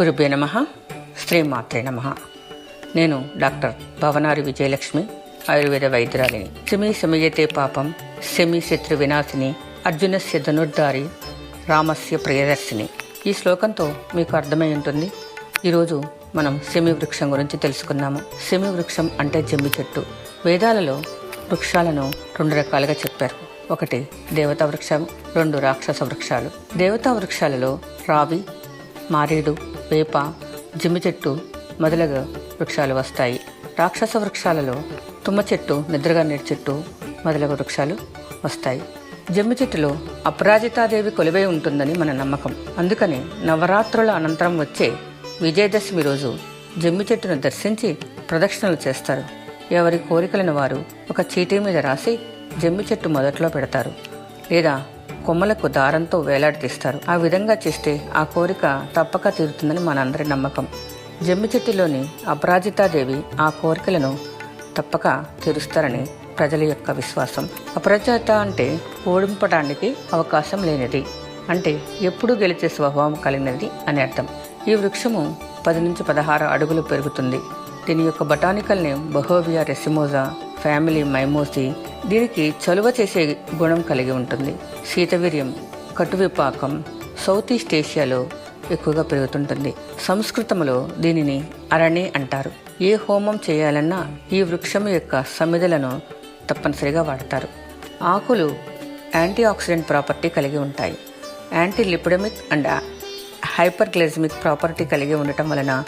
గురుభ్య నమ. శ్రీమాత్రే నమ. నేను డాక్టర్ భవనారి విజయలక్ష్మి ఆయుర్వేద వైద్యురాలిని. శమి శమయతే పాపం శమి శత్రు వినాశిని అర్జునస్య ధనుర్ధారి రామస్య ప్రియదర్శిని. ఈ శ్లోకంతో మీకు అర్థమై ఉంటుంది. ఈరోజు మనం శమి వృక్షం గురించి తెలుసుకుందాము. శమి వృక్షం అంటే జమ్మి చెట్టు. వేదాలలో వృక్షాలను రెండు రకాలుగా చెప్పారు. ఒకటి దేవతా వృక్షం రెండు రాక్షస వృక్షాలు. దేవతా వృక్షాలలో రావి మారేడు వేప జిమ్మి చెట్టు మొదలగు వృక్షాలు వస్తాయి. రాక్షస వృక్షాలలో తుమ్మ చెట్టు నిద్రగా నీటి చెట్టు మొదలగు వృక్షాలు వస్తాయి. జమ్మి చెట్టులో అపరాజితాదేవి కొలువై ఉంటుందని మన నమ్మకం. అందుకని నవరాత్రుల అనంతరం వచ్చే విజయదశమి రోజు జమ్మి చెట్టును దర్శించి ప్రదక్షిణలు చేస్తారు. ఎవరి కోరికలను వారు ఒక చీటీ మీద రాసి జమ్మి చెట్టు మొదట్లో పెడతారు. లేదా కొమ్మలకు దారంతో వేలాడదీస్తారు ఆ విధంగా చేస్తే ఆ కోరిక తప్పక తీరుతుందని మనందరి నమ్మకం. జమ్మి చెట్టులోని అపరాజితాదేవి ఆ కోరికలను తప్పక తీరుస్తారని ప్రజల యొక్క విశ్వాసం. అపరాజిత అంటే ఓడింపడానికి అవకాశం లేనిది. అంటే ఎప్పుడూ గెలిచే స్వభావం కలిగినది అని అర్థం. ఈ వృక్షము పది నుంచి పదహారు అడుగులు పెరుగుతుంది. దీని యొక్క బటానికల్ నేమ్ బహోవియా రెసిమోజా ఫ్యామిలీ మైమూసి దీనికి చలువ చేసే గుణం కలిగి ఉంటుంది. శీతవీర్యం కటువిపాకం సౌత్ ఈస్ట్ ఏషియాలో ఎక్కువగా పెరుగుతుంటుంది. సంస్కృతంలో దీనిని అరణి అంటారు. ఏ హోమం చేయాలన్నా ఈ వృక్షం యొక్క సమిధలను తప్పనిసరిగా వాడతారు. ఆకులు యాంటీ ఆక్సిడెంట్ ప్రాపర్టీ కలిగి ఉంటాయి. Antilipidemic and hyperglycemic property కలిగి ఉండటం వలన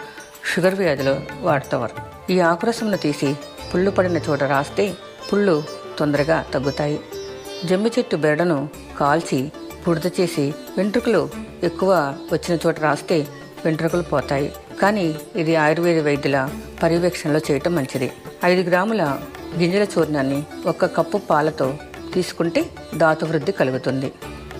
షుగర్ వ్యాధిలో వాడతారు. ఈ ఆకురసమును తీసి పుళ్ళు పడిన చోట రాస్తే పుళ్ళు తొందరగా తగ్గుతాయి. జమ్మి చెట్టు బెరడను కాల్చి బుడద చేసి వెంట్రుకలు ఎక్కువ వచ్చిన చోట రాస్తే వెంట్రుకలు పోతాయి. కానీ ఇది ఆయుర్వేద వైద్యుల పర్యవేక్షణలో చేయటం మంచిది. ఐదు గ్రాముల గింజల చూర్ణాన్ని ఒక కప్పు పాలతో తీసుకుంటే ధాతు వృద్ధి కలుగుతుంది.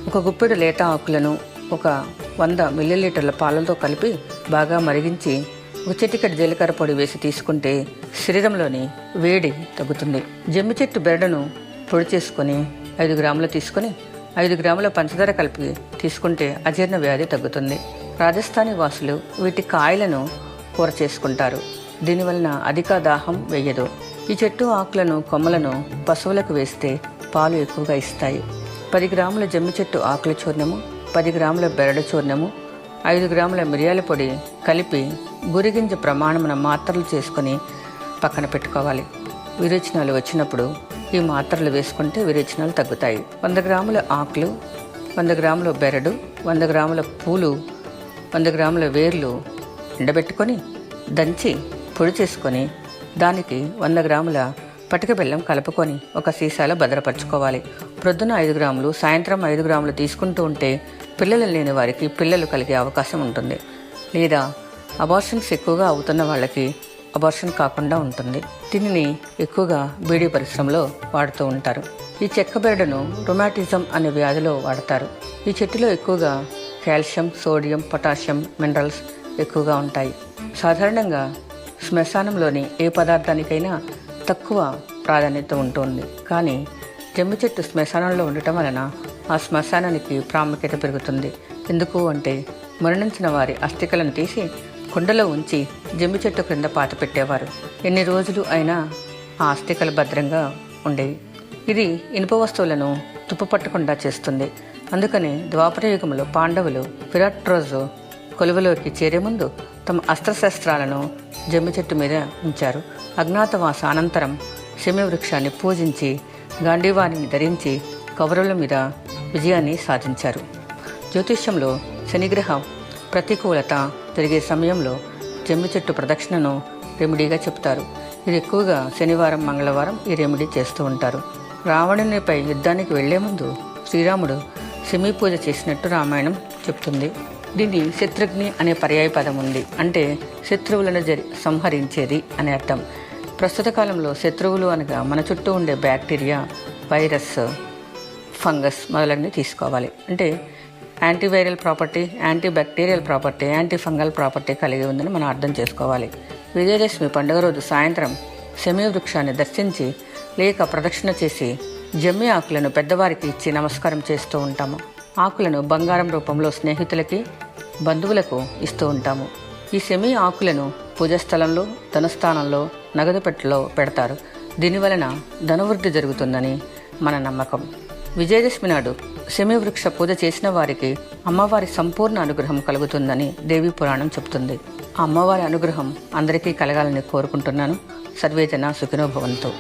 ఒక గుప్పెడు లేత ఆకులను ఒక వంద మిల్లీలీటర్ల పాలతో కలిపి బాగా మరిగించి ఒక జీలకర్ర పొడి వేసి తీసుకుంటే శరీరంలోని వేడి తగ్గుతుంది. జమ్మి చెట్టు బెరడును పొడి చేసుకొని ఐదు గ్రాములు తీసుకొని ఐదు గ్రాముల పంచదార కలిపి తీసుకుంటే అజీర్ణ వ్యాధి తగ్గుతుంది. రాజస్థానీ వాసులు వీటి కాయలను కూర చేసుకుంటారు. దీనివలన అధిక దాహం వేయదు. ఈ చెట్టు ఆకులను కొమ్మలను పశువులకు వేస్తే పాలు ఎక్కువగా ఇస్తాయి. పది గ్రాముల జమ్మి చెట్టు ఆకుల చూర్ణము పది గ్రాముల బెరడు చూర్ణము ఐదు గ్రాముల మిరియాల పొడి కలిపి గురిగింజ ప్రమాణమున మాత్రలు చేసుకొని పక్కన పెట్టుకోవాలి. విరేచనాలు వచ్చినప్పుడు ఈ మాత్రలు వేసుకుంటే విరేచనాలు తగ్గుతాయి. వంద గ్రాముల ఆకులు వంద గ్రాముల బెరడు వంద గ్రాముల పూలు వంద గ్రాముల వేర్లు ఎండబెట్టుకొని దంచి పొడి చేసుకొని దానికి వంద గ్రాముల పటిక బెల్లం కలుపుకొని ఒక సీసాలో భద్రపరచుకోవాలి. ప్రొద్దున ఐదు గ్రాములు సాయంత్రం ఐదు గ్రాములు తీసుకుంటూ ఉంటే పిల్లలు లేని వారికి పిల్లలు కలిగే అవకాశం ఉంటుంది. లేదా అబార్షన్స్ ఎక్కువగా అవుతున్న వాళ్ళకి అబార్షన్ కాకుండా ఉంటుంది. దీనిని ఎక్కువగా బీడీ పరిశ్రమలో వాడుతూ ఉంటారు. ఈ చెక్క బెరడును రొమాటిజం అనే వ్యాధిలో వాడతారు. ఈ చెట్టులో ఎక్కువగా కాల్షియం సోడియం పొటాషియం మినరల్స్ ఎక్కువగా ఉంటాయి. సాధారణంగా శ్మశానంలోని ఏ పదార్థానికైనా తక్కువ ప్రాధాన్యత ఉంటుంది. కానీ జమ్మి చెట్టు శ్మశానంలో ఉండటం వలన ఆ శ్మశానానికి ప్రాముఖ్యత పెరుగుతుంది. ఎందుకు అంటే మరణించిన వారి అస్థికలను తీసి కుండలో ఉంచి జమ్మి చెట్టు క్రింద పాత పెట్టేవారు. ఎన్ని రోజులు అయినా ఆ అస్థికలు భద్రంగా ఉండేవి. ఇది ఇనుప వస్తువులను తుప్పుపట్టకుండా చేస్తుంది. అందుకని ద్వాపర యుగంలో పాండవులు విరాట్ రోజు కొలువులోకి చేరే ముందు తమ అస్త్రశస్త్రాలను జమ్మి చెట్టు మీద ఉంచారు. అజ్ఞాతవాస అనంతరం శమి వృక్షాన్ని పూజించి గాంధీవాణిని ధరించి కౌరవుల మీద విజయాన్ని సాధించారు. జ్యోతిష్యంలో శనిగ్రహం ప్రతికూలత జరిగే సమయంలో జమ్మి చెట్టు ప్రదక్షిణను రెమెడీగా చెప్తారు. ఇది ఎక్కువగా శనివారం మంగళవారం ఈ రెమెడీ చేస్తూ ఉంటారు. రావణునిపై యుద్ధానికి వెళ్ళే ముందు శ్రీరాముడు శమి పూజ చేసినట్టు రామాయణం చెప్తుంది. దీన్ని శత్రుఘ్ని అనే పర్యాయ పదం ఉంది. అంటే శత్రువులను జరి సంహరించేది అనే అర్థం. ప్రస్తుత కాలంలో శత్రువులు అనగా మన చుట్టూ ఉండే బ్యాక్టీరియా వైరస్ ఫంగస్ మొదలన్నీ తీసుకోవాలి. అంటే antiviral property antibacterial property antifungal property కలిగి ఉందని మనం అర్థం చేసుకోవాలి. విజయదశమి పండుగ రోజు సాయంత్రం శమీ వృక్షాన్ని దర్శించి లేక ప్రదక్షిణ చేసి జమ్మి ఆకులను పెద్దవారికి ఇచ్చి నమస్కారం చేస్తూ ఉంటాము. ఆకులను బంగారం రూపంలో స్నేహితులకి బంధువులకు ఇస్తూ ఉంటాము. ఈ సెమీ ఆకులను పూజస్థలంలో ధనస్థానంలో నగదు పెట్టెలో పెడతారు. దీనివలన ధనవృద్ధి జరుగుతుందని మన నమ్మకం. విజయదశమి నాడు వృక్ష పూజ చేసిన వారికి అమ్మవారి సంపూర్ణ అనుగ్రహం కలుగుతుందని దేవీ పురాణం చెబుతుంది. ఆ అమ్మవారి అనుగ్రహం అందరికీ కలగాలని కోరుకుంటున్నాను. సర్వేజన సుఖినోభవంతో